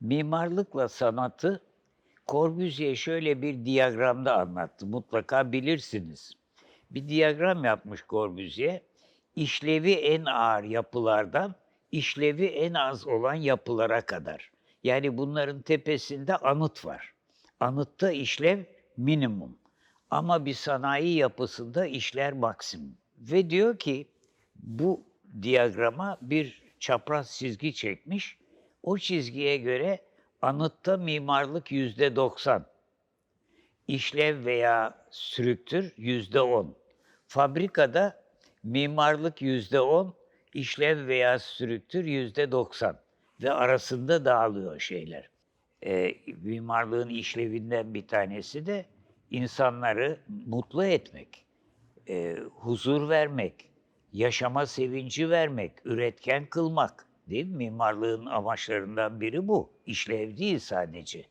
Mimarlıkla sanatı Corbusier şöyle bir diyagramda anlattı. Mutlaka bilirsiniz. Bir diyagram yapmış Corbusier. İşlevi en ağır yapılardan işlevi en az olan yapılara kadar. Yani bunların tepesinde anıt var. Anıtta işlev minimum. Ama bir sanayi yapısında işler maksimum. Ve diyor ki bu diyagrama bir çapraz çizgi çekmiş. O çizgiye göre anıtta mimarlık yüzde 90. İşlev veya strüktür yüzde 10. Fabrikada mimarlık yüzde 10, işlev veya strüktür yüzde 90. Ve arasında dağılıyor şeyler. Ee, mimarlığın işlevinden bir tanesi de insanları mutlu etmek, e, huzur vermek, yaşama sevinci vermek, üretken kılmak. Değil mi? Mimarlığın amaçlarından biri bu. İşlev değil sadece.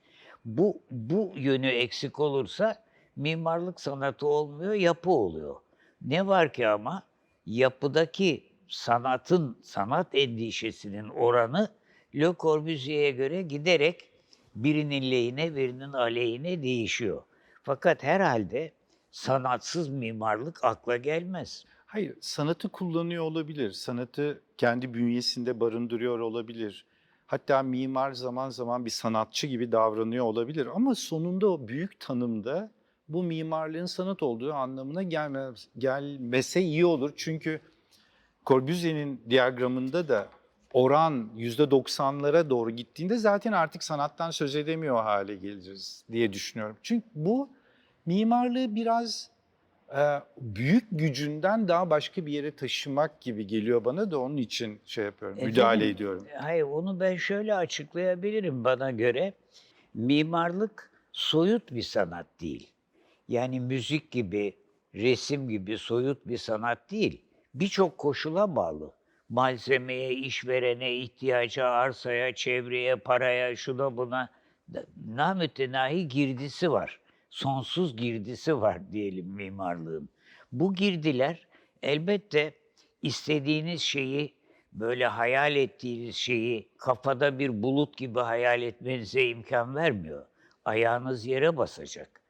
Bu, bu yönü eksik olursa mimarlık sanatı olmuyor, yapı oluyor. Ne var ki ama yapıdaki sanatın, sanat endişesinin oranı Le Corbusier'e göre giderek birinin lehine birinin aleyhine değişiyor. Fakat herhalde sanatsız mimarlık akla gelmez. Hayır, sanatı kullanıyor olabilir. Sanatı kendi bünyesinde barındırıyor olabilir. Hatta mimar zaman zaman bir sanatçı gibi davranıyor olabilir. Ama sonunda o büyük tanımda bu mimarlığın sanat olduğu anlamına gelmez, gelmese iyi olur. Çünkü Corbusier'in diyagramında da oran %90'lara doğru gittiğinde zaten artık sanattan söz edemiyor hale geliriz diye düşünüyorum. Çünkü bu mimarlığı biraz büyük gücünden daha başka bir yere taşımak gibi geliyor bana da onun için şey yapıyorum, müdahale Efendim, ediyorum. Hayır, onu ben şöyle açıklayabilirim bana göre. Mimarlık soyut bir sanat değil. Yani müzik gibi, resim gibi soyut bir sanat değil. Birçok koşula bağlı. Malzemeye, işverene, ihtiyaca, arsaya, çevreye, paraya, şuna buna namütenahi girdisi var. Sonsuz girdisi var diyelim mimarlığın. Bu girdiler elbette istediğiniz şeyi böyle hayal ettiğiniz şeyi kafada bir bulut gibi hayal etmenize imkan vermiyor. Ayağınız yere basacak.